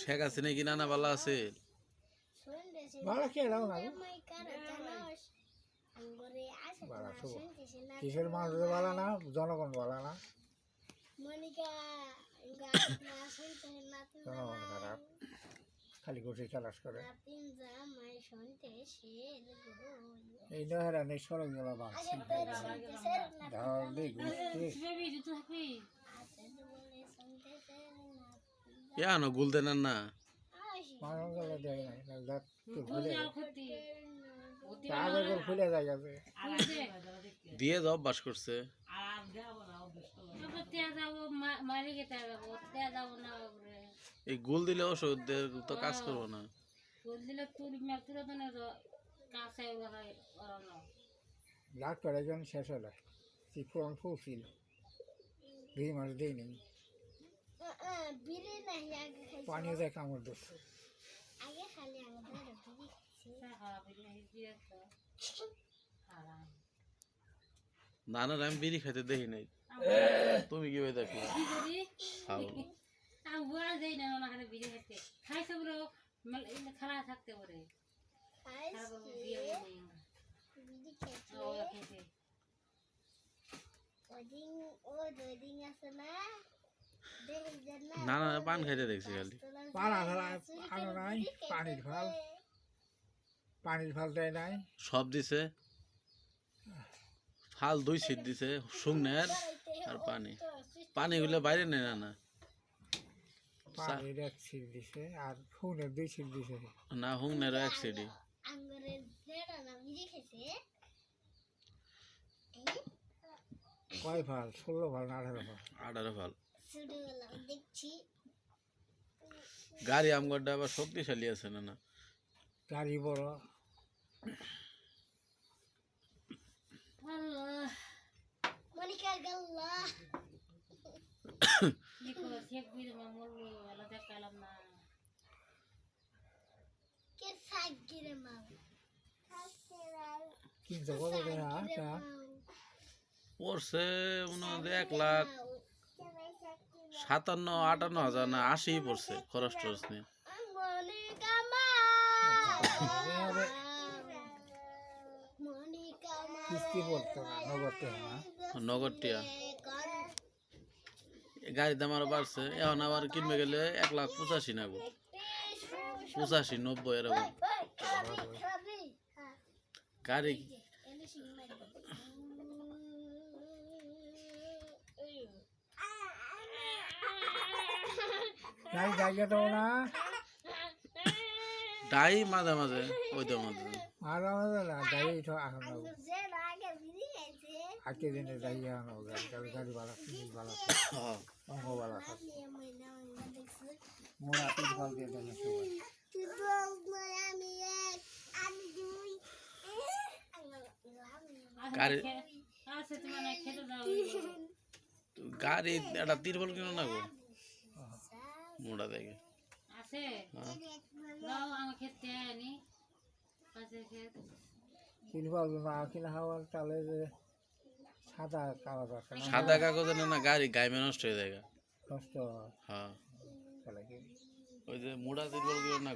শেখ হাসিনা কি নানা ভালো আছে ভালো কে না কিসের মানুষ ভালো না জনগণ ভালো না জনগণ খারাপ খালি চালাস করে এই সড়ক বাঁচছি ঢাল দিয়ে ঘুষছি আছে বলে শুনতে শের নাতিন ইয়া গুল দেন না না। দিয়ে দাও বাস করছে। এই গুল দিলে ওষুধের তো কাজ করব না। ডাক্তার একজন শেষ হলে। ফুল ছিল দুই মাস দিই নেই বিড়ি নাই আগে খাইছি। পানিও দেয় কামড় দিচ্ছে আগে খালি আমাদের বিড়ি নানার আমি বিড়ি খাইতে দেখি নাই। তুমি কি ভাই দেখলে খাও। খারাপ থাকতে পারে। খাইছি। বিড়ি খাইছি। ওদিন ও দুই আছে না না নানা পান খাইতে দেখছি খালি। পানা আনো নাই পানির ফাল। পানির ফাল দেয় নাই। সব দিছে। ফাল দুই সিট দিছে শুকনের আর পানি। পানিগুলো বাইরে নেই না না পানির এক সিট দিছে আর দুই সিট দিছে। না হুংনের এক কয় ফাল? ষোলো ফাল না আঠারো ফাল? আঠারো ফাল। গাড়ি আমগরটা আবার শক্তিশালী আছে না না? গাড়ি বড়। কে এক লাখ। সাতান্ন আটান্ন হাজার না আশি পড়ছে খরচ টরচ নিয়ে। মনিকা মা মনিকা মা কিস্তি পড়তো না নগদ টাকা না। নগদ টিয়া গাড়ির দাম আরও বাড়ছে এখন আবার কিনবে গেলে এক লাখ পঁচাশি না গো পঁচাশি নব্বই এরকম। গাড়ি গাড়ি জায়গা দেবো না ডাই মাঝে মাঝে ওই তো মাঝে মাঝে। মাঝে না গাড়ি তো এখন আজকে দিনে গাড়ি গাড়ি হ্যাঁ। অঙ্গ ভাড়া। আমি মহিলা মহিলা মোড়া তিন ফাল দিয়ে দেবে সবাই বল না আমি এক আমি দুই গাড়ি আছে তোমার খেতে দাও। গাড়ি একটা তিরপল কিনো না গো? মোড়া দেখে আছে? হ্যাঁ। দাও আমার খেতে আনি কাছে খেত তিন না কিনা হওয়ার তাহলে যে সাদা কাগজ আছে সাদা কাগজে না গাড়ি গাইমে নষ্ট হয়ে যায় গা। নষ্ট হ্যাঁ। তাহলে কি? ওই যে মোড়া তিরপল কিনো না